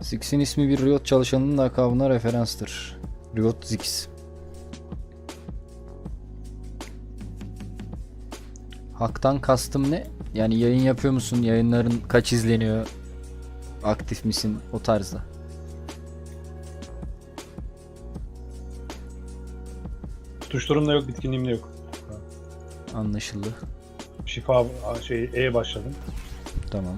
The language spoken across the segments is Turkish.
Zix'in ismi bir Riot çalışanının lakabına referanstır. Riot Zix. Haktan kastım ne? Yani yayın yapıyor musun? Yayınların kaç izleniyor? Aktif misin? O tarzda. Tutuşturum da yok, bitkinliğim de yok. Anlaşıldı. Şifa şey E başladım. Tamam.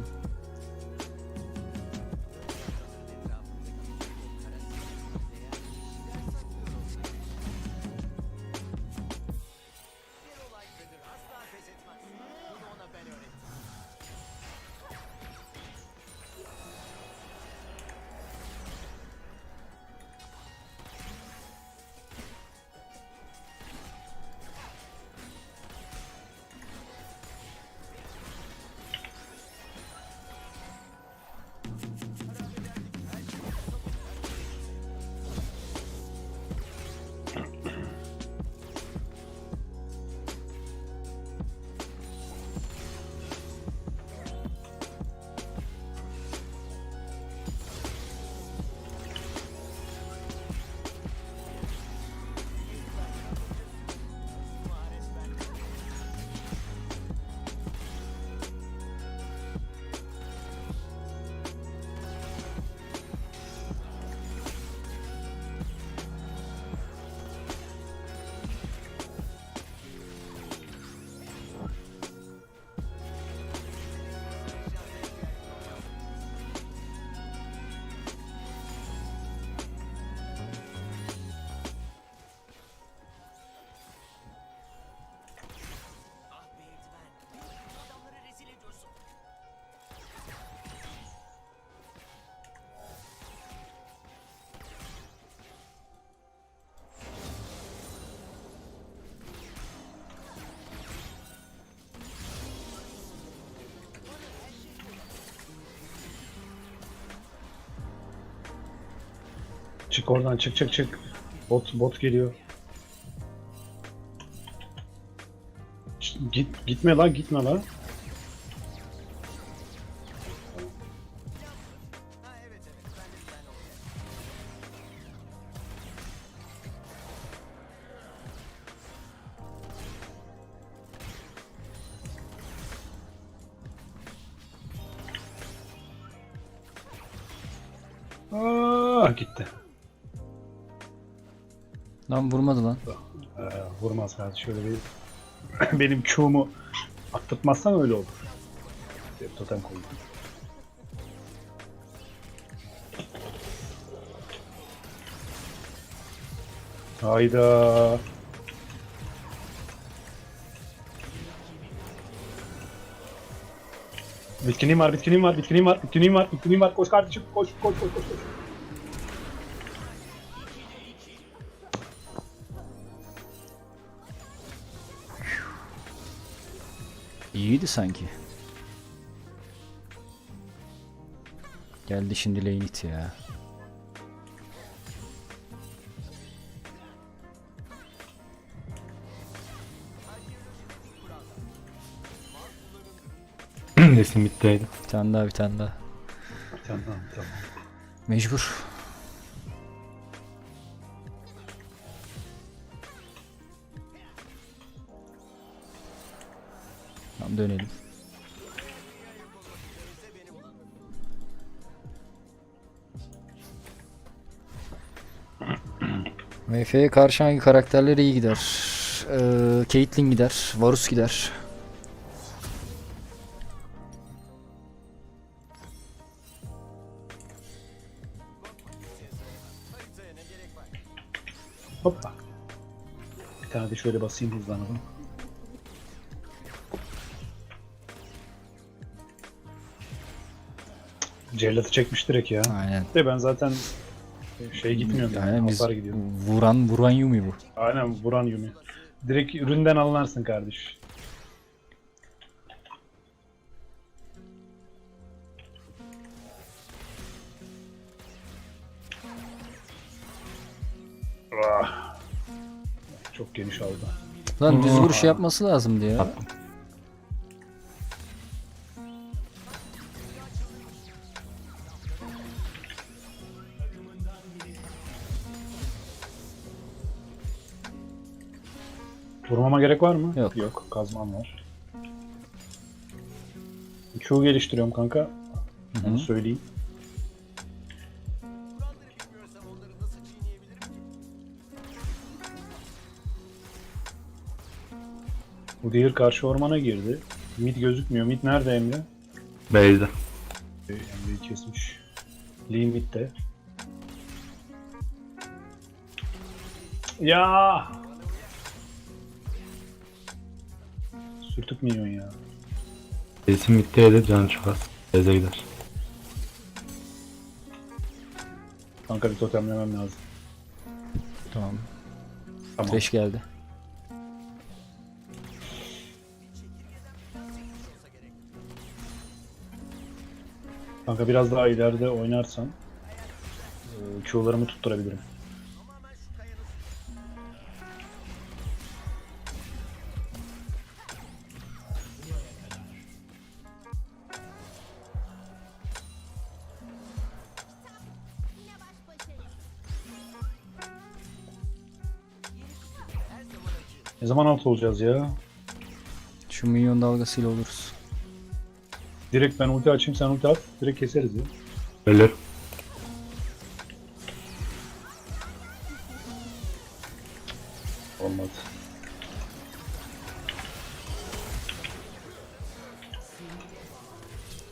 Çık oradan çık çık çık. Bot bot geliyor. Git gitme la gitme la. Vurmaz kardeş şöyle bir benim Q'mu attırtmazsan öyle olur. Bir totem koydum. Hayda. Bitkinliğim var, bitkinliğim var, bitkinliğim var, bitkinliğim var, bitkinliğim var. Koş kardeşim, koş, koş, koş, koş. koş. İyiydi sanki. Geldi şimdi lane it ya. Nesin bittiydi. Bir tane daha bir tane daha. Tamam, tamam. Mecbur. Tamam dönelim. MF'ye karşı hangi karakterler iyi gider? Ee, Caitlyn gider, Varus gider. Hoppa. Bir tane de şöyle basayım hızlanalım. Cellat'ı çekmiş direkt ya. Aynen. De ben zaten şey gitmiyorum yani. Aynen biz Hasar gidiyor. vuran vuran Yumi bu. Aynen vuran Yumi. Direkt üründen alınarsın kardeş. Ah. Çok geniş aldı. Lan düz vuruş yapması lazımdı ya. Attım. Gerek var mı? Yok. Yok. Kazmam var. Q geliştiriyorum kanka. Hı Onu hı. söyleyeyim. Bu diğer karşı ormana girdi. Mid gözükmüyor. Mid nerede Emre? Beyzi. Ee, Emre'yi kesmiş. Lee midde. Ya! Sürtük minyon ya. Lesin middeydi canı çok az. Beyze gider. Kanka bir totemlemem lazım. Tamam. Tamam. Trash geldi. Kanka biraz daha ileride oynarsan e, Q'larımı tutturabilirim. Ne zaman alt olacağız ya? Şu minyon dalgasıyla oluruz. Direkt ben ulti açayım sen ulti at. Direkt keseriz ya. Ölür. Olmadı.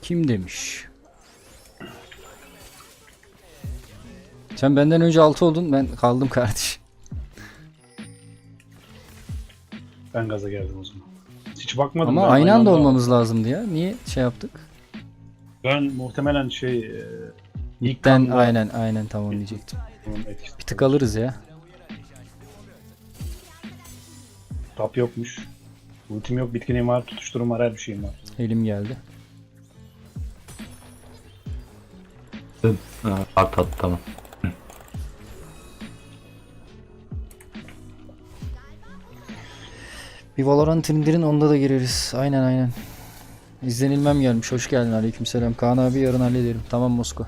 Kim demiş? Sen benden önce 6 oldun ben kaldım kardeş. Ben gaza geldim o zaman. Hiç bakmadım. Ama ben, aynı anda olmamız lazımdı ya. Niye şey yaptık? Ben muhtemelen şey... E, ilk Ben kanda aynen aynen tamam diyecektim. bunun etkisi. Bir tık alırız ya. Tap yokmuş. Ultim yok, bitkinim var, tutuşturum var, her bir şeyim var. Elim geldi. Ha, At at tamam. Bir Valorant indirin onda da gireriz. Aynen aynen. İzlenilmem gelmiş. Hoş geldin. Aleykümselam. Kaan abi yarın hallederim. Tamam Mosko.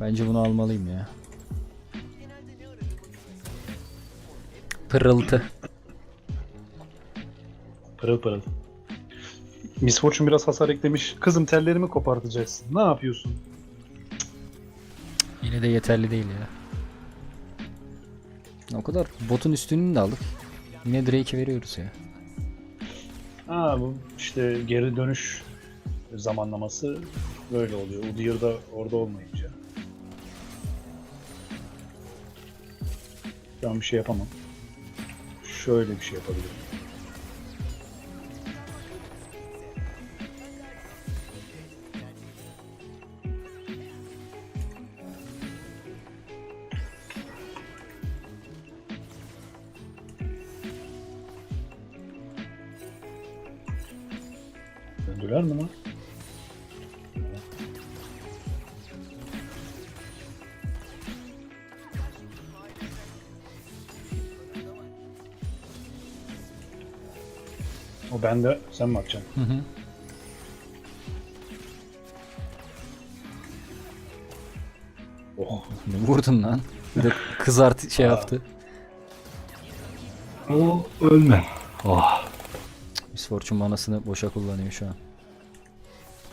Bence bunu almalıyım ya. Pırıltı. Pırıl pırıl. Miss Fortune biraz hasar eklemiş. Kızım tellerimi kopartacaksın. Ne yapıyorsun? Yine de yeterli değil ya. O kadar botun üstünü de aldık. Yine Drake'i veriyoruz ya. Ha bu işte geri dönüş zamanlaması böyle oluyor. Udyr da orada olmayınca. An bir şey yapamam. Şöyle bir şey yapabilirim. Döndüler mi lan? O bende, sen mi atacaksın? Hı hı. Oh. Vurdun lan. Bir de kızart şey yaptı. O ölme. Oh. Miss Fortune manasını boşa kullanıyor şu an.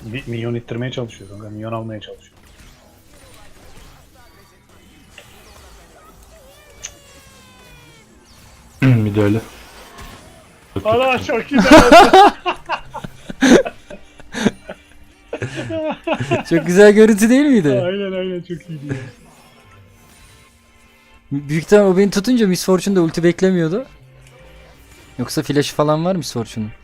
Bir milyon ittirmeye çalışıyor kanka. Milyon almaya çalışıyor. bir de öyle. Allah çok güzel. Çok güzel görüntü değil miydi? aynen aynen çok iyiydi ya. Büyük ihtimal o beni tutunca Miss Fortune da ulti beklemiyordu. Yoksa flash falan var Miss Fortune'un.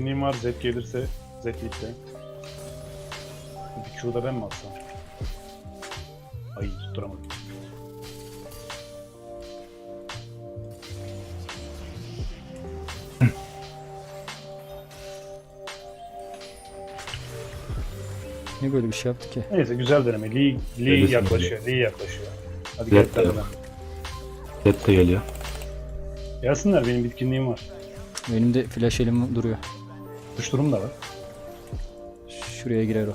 Kinim var Z gelirse Z gitti. Bir Q'da ben mi atsam? Ay tutturamadım. Ne böyle bir şey yaptı ki? Neyse güzel deneme. Lee, Lee Öylesin yaklaşıyor. Lee yaklaşıyor. Hadi gel Evet, tadına. Jet de geliyor. Gelsinler benim bitkinliğim var. Benim de flash elim duruyor. Kuş durum da var. Şuraya girer o.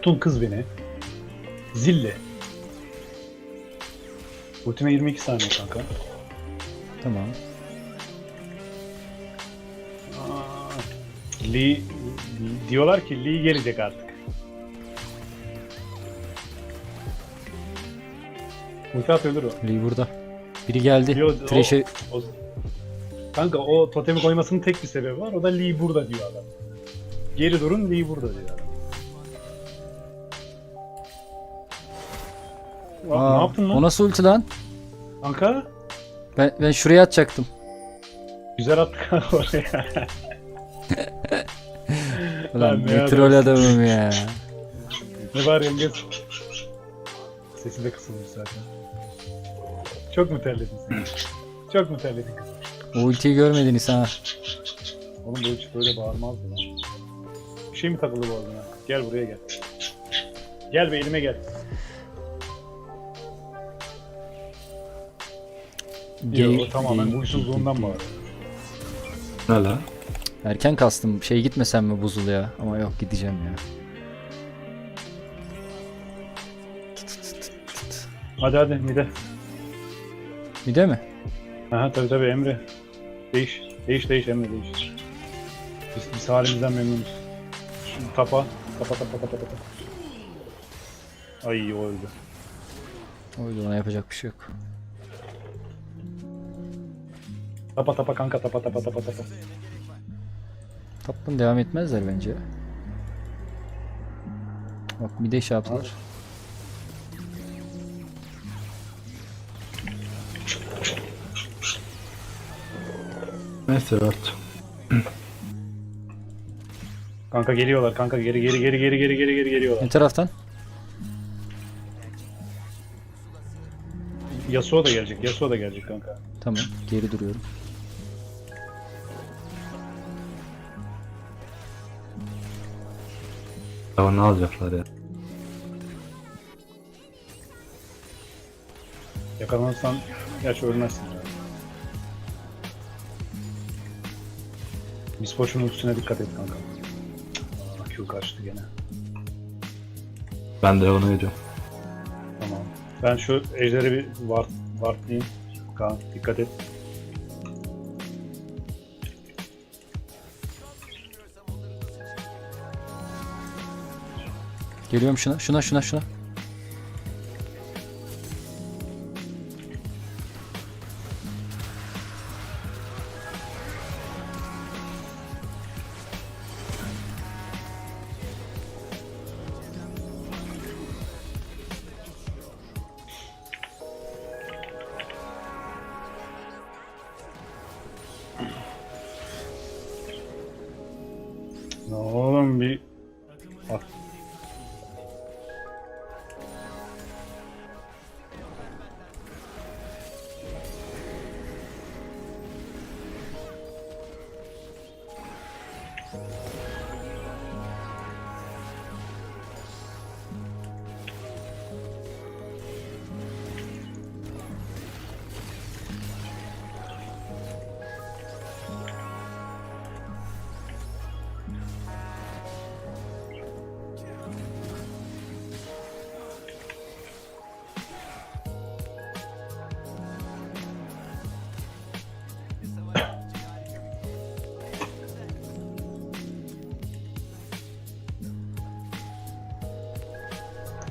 korkuttun kız beni. Zille. Ultime 22 saniye kanka. Tamam. Aa, Lee diyorlar ki Lee gelecek artık. Ulti at ölür o. Lee burada. Biri geldi. Yo, o- Thresh'e o- Kanka o totemi koymasının tek bir sebebi var. O da Lee burada diyor adam. Geri durun Lee burada diyor adam. Aa, ne yaptın lan? O nasıl ulti lan? Kanka Ben, ben şuraya atacaktım. güzel attık kanka oraya. Ulan Lan ne troll adamım ya. ne var yengez? Sesi de kısılmış zaten. Çok mu terledin sen? Çok mu terledin kızım? O ultiyi görmediniz ha. Oğlum böyle, böyle bağırmazdı lan. Bir şey mi takıldı boğazına? Gel buraya gel. Gel be elime gel. Yok, o tamamen huysuzluğundan bağırıyor. Ne la? Erken kastım. Şey gitmesem mi buzul ya? Ama yok gideceğim ya. Hadi hadi mide. Bir de mi? Aha tabi tabi Emre. Değiş. Değiş değiş Emre değiş. Biz, biz halimizden memnunuz. Şimdi tapa. Tapa tapa tapa tapa. Ay o öldü. O yüzden ona yapacak bir şey yok. Tapa tapa kanka tapa tapa tapa tapa. Tapın devam etmezler bence. Bak bir de şey yaptılar. Neyse evet. Kanka geliyorlar kanka geri geri geri geri geri geri geri geliyorlar. Ne taraftan? Yasuo da gelecek Yasuo da gelecek kanka. Tamam. Geri duruyorum. Ya ne alacaklar ya? Yakalanırsan gerçi ölmezsin. ya. Miss Fortune ultisine dikkat et kanka. Aa, Q kaçtı gene. Ben de onu ediyorum. Tamam. Ben şu ejderi bir ward, wardlayayım. Kaan dikkat et. Geliyorum şuna. Şuna şuna şuna.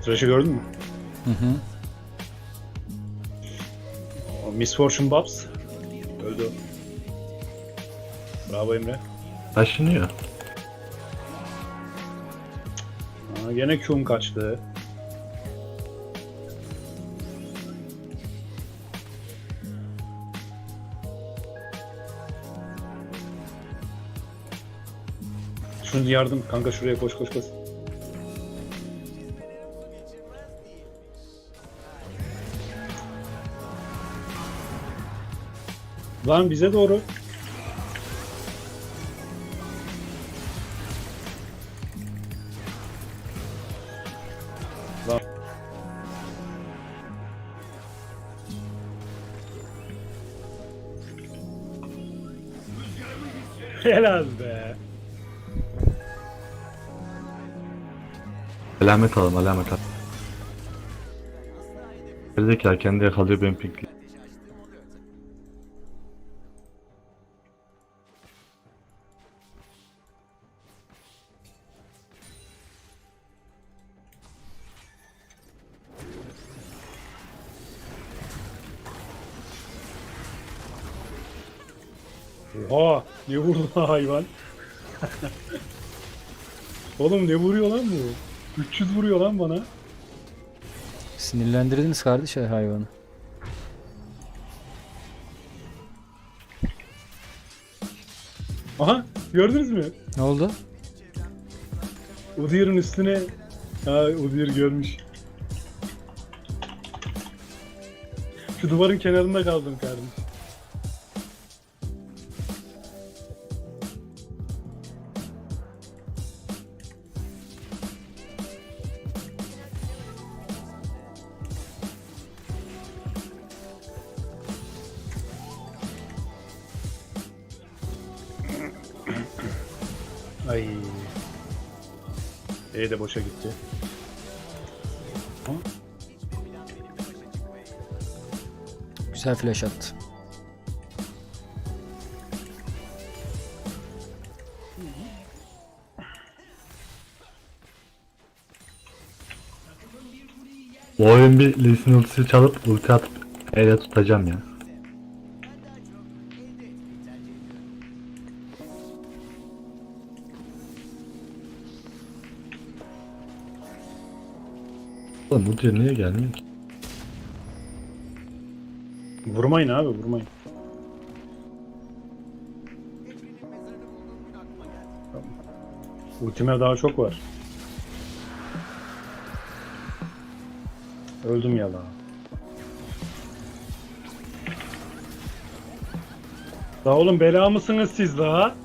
Tıraşı gördün mü? Hı hı. Miss Fortune Babs. Öldü. Bravo Emre. Taşınıyor. Aa, gene Q'um kaçtı. Şunu yardım kanka şuraya koş koş koş. Lan bize doğru. Lan. Helal be. Alamet alalım alamet al. Gerizekalı kendi yakalıyor ben pinkli. Hayvan? Oğlum ne vuruyor lan bu? 300 vuruyor lan bana. Sinirlendirdiniz kardeş hayvanı. Aha gördünüz mü? Ne oldu? Udyr'ın üstüne Ha Udyr görmüş. Şu duvarın kenarında kaldım kardeşim. Boşa gitti. Güzel flash attı. Bu oyun bir Lee Sin ultisi çalıp ulti atıp ele tutacağım ya. Oğlum bu diyor niye gelmiyor ki? Vurmayın abi vurmayın. Ultime daha çok var. Öldüm ya lan. La oğlum bela mısınız siz daha?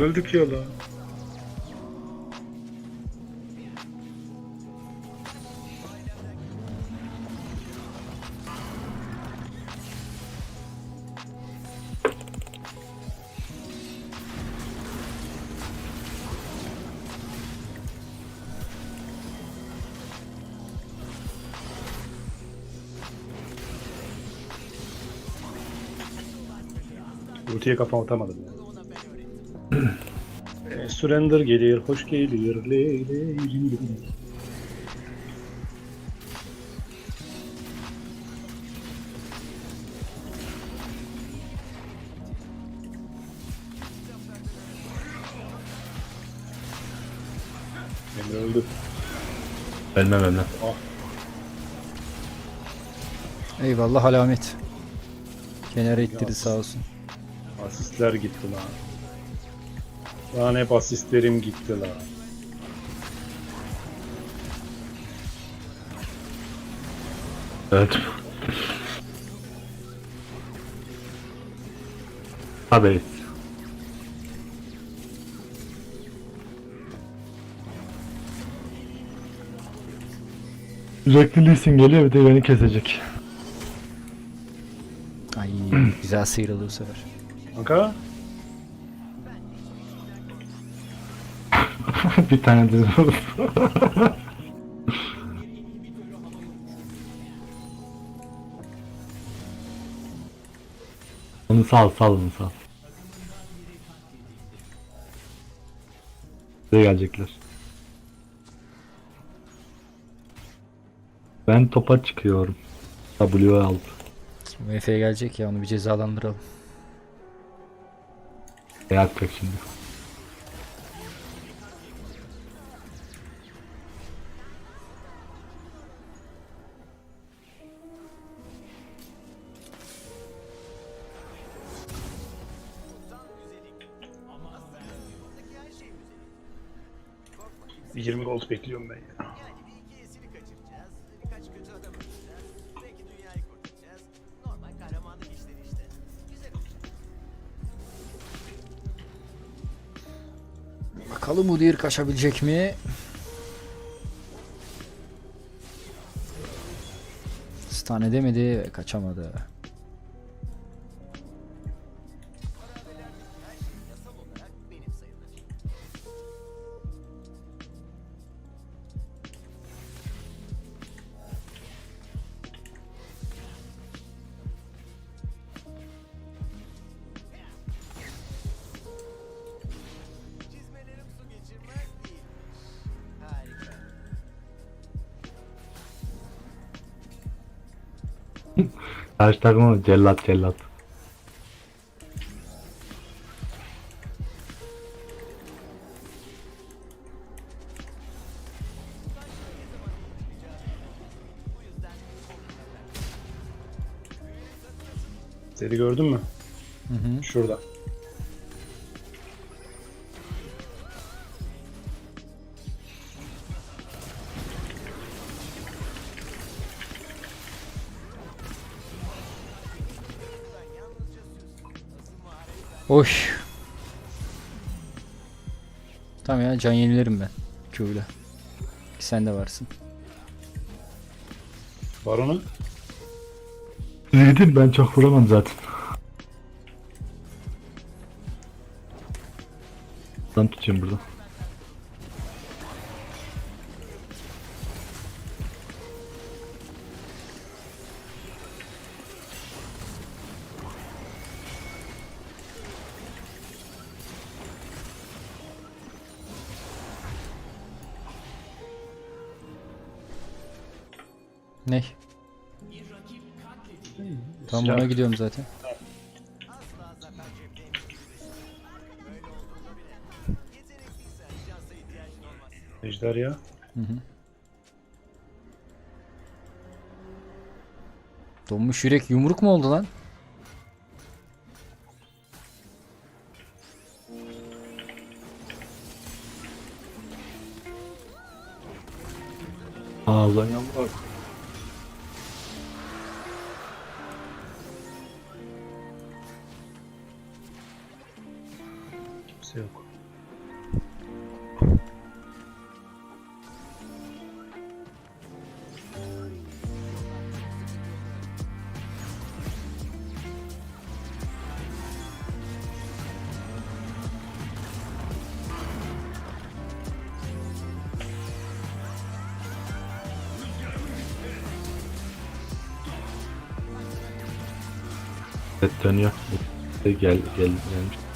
Öldük ya lan. Ultiye kafam atamadım ya. Surrender gelir, hoş gelir. Le, le, le. Emre öldü. Ölmem ölmem. Eyvallah alamet. Kenara ittirdi sağ olsun. Asistler gitti lan. Lan hep asistlerim gitti lan. Evet. Tabii. Sürekli Lee Sin geliyor bir de beni kesecek. Ay güzel sıyrıldı bu sefer. Kanka bir tane de Onu sal sal onu sal. Buraya gelecekler. Ben topa çıkıyorum. W aldı. MF'ye gelecek ya onu bir cezalandıralım. Ne yapacak şimdi? Bir 20 gold bekliyorum ben ya. Bakalım Udyr kaçabilecek mi? Stun edemedi ve kaçamadı. Karşı takımı cellat cellat. Seni gördün mü? Oş. Tamam ya can yenilerim ben. Q'yla. Sen de varsın. Baronu. Yedim ben çok vuramam zaten. Ben tutayım burada. Tam ona gidiyorum zaten. Ejder ya. Hı hı. Donmuş yürek yumruk mu oldu lan? Ağzından yağmur. Evet dönüyor. Gel gel gelmiş.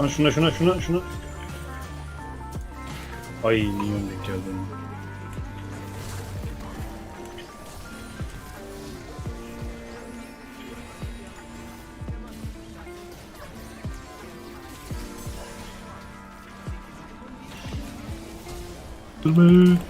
Lan şuna şuna şuna şuna. Ay minyon denk geldi. Durma. And